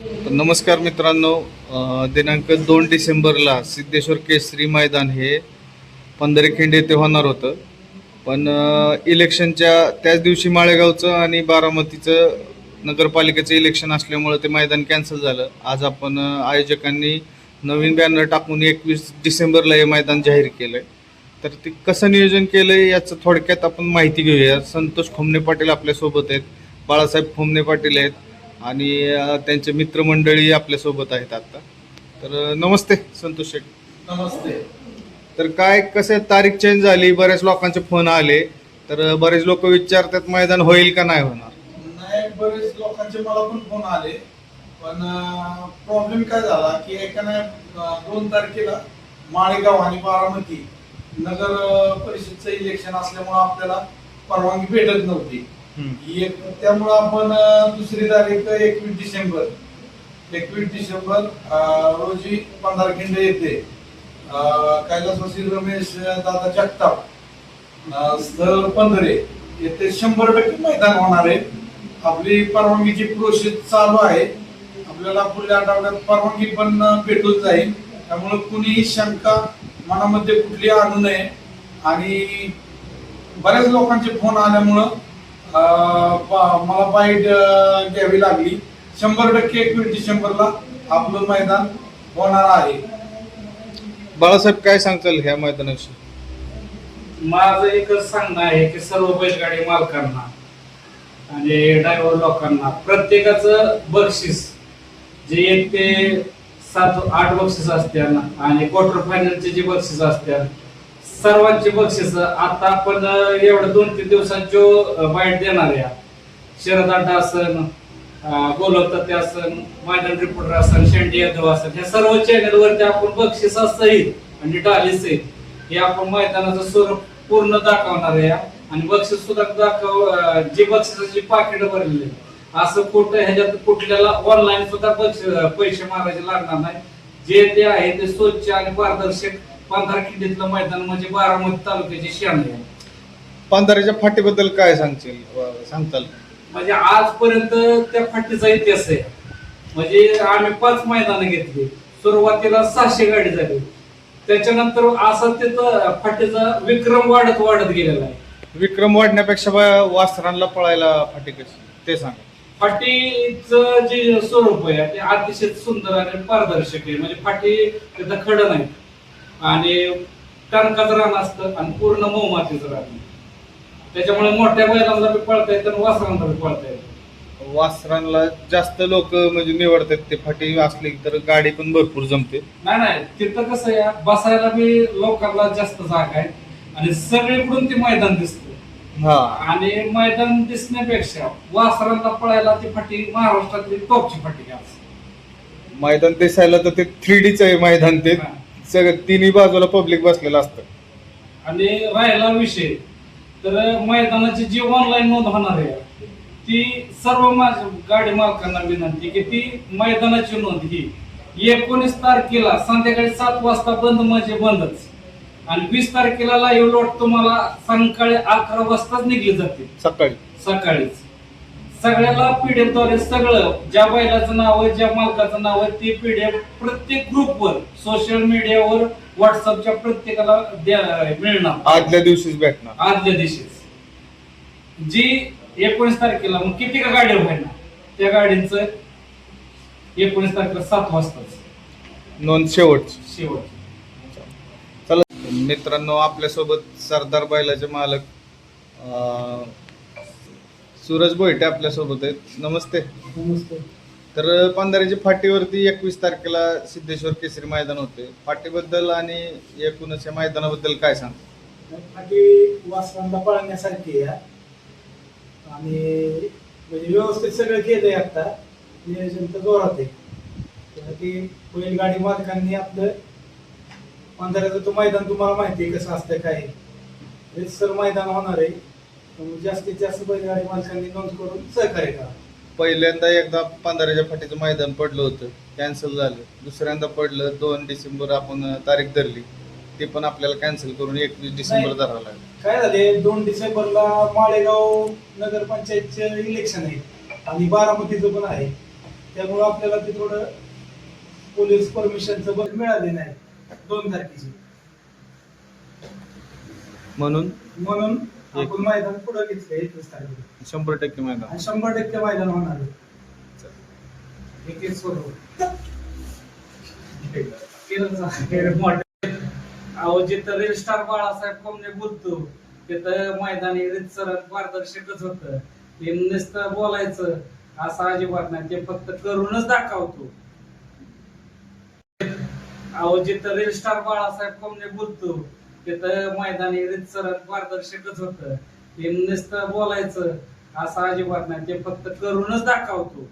नमस्कार मित्रांनो दिनांक दोन डिसेंबरला सिद्धेश्वर केसरी मैदान हे पंधरखिंड येथे होणार होतं. पण इलेक्शनच्या त्याच दिवशी माळेगावचं आणि बारामतीचं नगरपालिकेचं इलेक्शन असल्यामुळं ते मैदान कॅन्सल झालं. आज आपण आयोजकांनी नवीन बॅनर टाकून एकवीस डिसेंबरला हे मैदान जाहीर केलं आहे तर ते कसं नियोजन केलं आहे याचं थोडक्यात आपण माहिती घेऊया. संतोष खोमणे पाटील आपल्यासोबत आहेत. बाळासाहेब खोमणे पाटील आहेत. आणि त्यांचे मित्रमंडळी आपल्यासोबत आहेत आता. तर नमस्ते संतोष शेठ नमस्ते. तर काय कसं तारीख चेंज झाली? बऱ्याच लोकांचे फोन आले. तर बरेच लोक विचारतात मैदान होईल का नाही होणार? नाही बरेच लोकांचे मला पण फोन आले. पण प्रॉब्लेम काय झाला की एकाने अं, दोन तारखेला माळेगाव आणि बारामती नगर परिषदचं इलेक्शन असल्यामुळे आपल्याला परवानगी भेटत नव्हती. एक त्यामुळं आपण दुसरी तारीख एकवीस डिसेंबर. एकवीस डिसेंबर रोजी रोजी पंधराखिंड येते. कैलासवासी रमेश दादा जगताप स्थळ पंधरे येथे शंभर टक्के मैदान होणार आहे. आपली परवानगीची प्रोसेस चालू आहे. आपल्याला पुढल्या आठवड्यात परवानगी पण भेटून जाईल. त्यामुळे कुणीही शंका मनामध्ये कुठली आणू नये. आणि बऱ्याच लोकांचे फोन आल्यामुळं मला बाईट अं, घ्यावी लागली. शंभर टक्के एकवीस डिसेंबरला आपलं मैदान होणार आहे. बाळासाहेब काय सांगताल ह्या मैदानाविषयी? माझं एकच सांगणं आहे की सर्व बैलगाडी मालकांना आणि ड्रायव्हर लोकांना प्रत्येकाचं बक्षीस जे एक ते सात आठ बक्षीस असतात आणि क्वार्टर फायनलचे जे बक्षीस असतात सर्वांचे बक्षीस आता आपण एवढ्या दोन तीन दिवसात बाईट देणार या शरद अड्डा असन गोलकते असन मायदन रिपोर्टर असन शेंडी यादव असन ह्या सर्व चॅनलवरती आपण बक्षीस असतंही आणि डालीस हे आपण मैदानाचं स्वरूप पूर्ण दाखवणार आहे. आणि बक्षीस सुद्धा दाखव जी बक्षिसाची पाकिट भरलेली असं कुठं ह्याच्यात कुठल्याला ऑनलाईन सुद्धा पैसे मारायचे लागणार नाही. जे ते आहे ते स्वच्छ आणि पारदर्शक पंधरा खिंडीतलं मैदान म्हणजे बारामती तालुक्याची शान आहे पांढऱ्याच्या फाटीबद्दल काय सांगशील व- सांगताल? म्हणजे आजपर्यंत त्या फाटीचा इतिहास आहे. म्हणजे आम्ही पाच मैदानं घेतली. सुरुवातीला सहाशे गाडी झाली. त्याच्यानंतर असा तिथं फाटीचा विक्रम वाढत वाढत गेलेला आहे. विक्रम वाढण्यापेक्षा बा- वासरांना पळायला फाटी कशी? ते सांगा. फाटीचं जे स्वरूप आहे ते अतिशय सुंदर आणि पारदर्शक आहे. म्हणजे फाटी तिथं खडं नाही. आणि टणकाचं रान असतं आणि पूर्ण मऊमातीचं रान. त्याच्यामुळे मोठ्या बैलांना बी पळता येतं आणि वासरांना बी पळता येतं. वासरांना जास्त लोक म्हणजे निवडतात ते. फाटी असली तर गाडी पण भरपूर जमते. नाही नाही. तिथं कसं आहे बसायला बी लोकांना जास्त जागा आहे. आणि सगळीकडून ते मैदान दिसतं. हा. आणि मैदान दिसण्यापेक्षा वासरांना पळायला ती फाटी महाराष्ट्रातली टॉपची फाटी आज. मैदान दिसायला तर ते थ्री डीच आहे मैदान ते. सगळं तिन्ही बाजूला पब्लिक बसलेलं असतं. आणि राहिला विषय. तर मैदानाची जी ऑनलाईन नोंद होणार आहे ती सर्व माझ्या गाडी मालकांना विनंती की ती मैदानाची नोंद ही एकोणीस तारखेला संध्याकाळी सात वाजता बंद म्हणजे बंदच. आणि वीस तारखेला लाईव्ह लोट तुम्हाला संध्याकाळी अकरा वाजताच निघली जाते. सकाळी. सकाळीच. सगळ्याला पीडीएफद्वारे सगळं ज्या बैलाचं नाव आहे ज्या मालकाचं नाव आहे ते पीडीएफ प्रत्येक ग्रुपवर सोशल मीडियावर व्हॉट्सअपच्या प्रत्येकाला मिळणार. आदल्या दिवशीच भेटणार. आदल्या दिवशीच. जी एकोणीस तारखेला मग किती का गाडी व्हायना त्या गाडींचं एकोणीस तारखेला सात वाजताच. नोंद शेवट शेवट चला. मित्रांनो आपल्यासोबत सरदार बैलाचे मालक सूरज बोईटे आपल्यासोबत आहेत. नमस्ते. तर पंधराची फाटीवरती एकवीस तारखेला सिद्धेश्वर केसरी मैदान होते. फाटीबद्दल आणि एकूणच या मैदानाबद्दल काय सांग? फाटी वासरांना पळण्यासारखी आहे. आणि म्हणजे व्यवस्थित सगळं केलंय आता. नियोजन तर जोरात आहे. त्यासाठी बैलगाडी मालकांनी आपलं पंधराचं तो मैदान तुम्हाला माहिती आहे कसं असतं काय. सर मैदान होणार आहे. त्यामुळे जास्तीत जास्त बैलगाडी मालकांनी नोंद करून सहकार्य करा. पहिल्यांदा एकदा पंधराच्या फाटीचं मैदान पडलं होतं कॅन्सल झालं. दुसऱ्यांदा पडलं दोन डिसेंबर आपण तारीख धरली ते पण आपल्याला कॅन्सल करून एकवीस डिसेंबर धरावं लागलं. काय झाले? दोन डिसेंबरला माळेगाव नगरपंचायतचे इलेक्शन आहे आणि बारामतीचं पण आहे. त्यामुळं आपल्याला ते थोडं पोलीस परमिशनचं पण मिळाले नाही दोन तारखेची. म्हणून? म्हणून आपण मैदान पुढे घेतलं एकवीस तारखेला. शंभर टक्के मैदान. आणि शंभर टक्के मैदान होणार आहे. एक एक सोडवून अहो जिथं रील स्टार बाळासाहेब कोमने बोलतो तिथं मैदानी रीतसर पारदर्शकच होत. ते नुसतं बोलायचं असं अजिबात नाही. ते फक्त करूनच दाखवतो. अहो जिथं रील स्टार बाळासाहेब कोमने बोलतो तिथं मैदानी रीतसर पारदर्शकच होत. ते नुसतं बोलायचं असं अजिबात नाही. ते फक्त करूनच दाखवतो.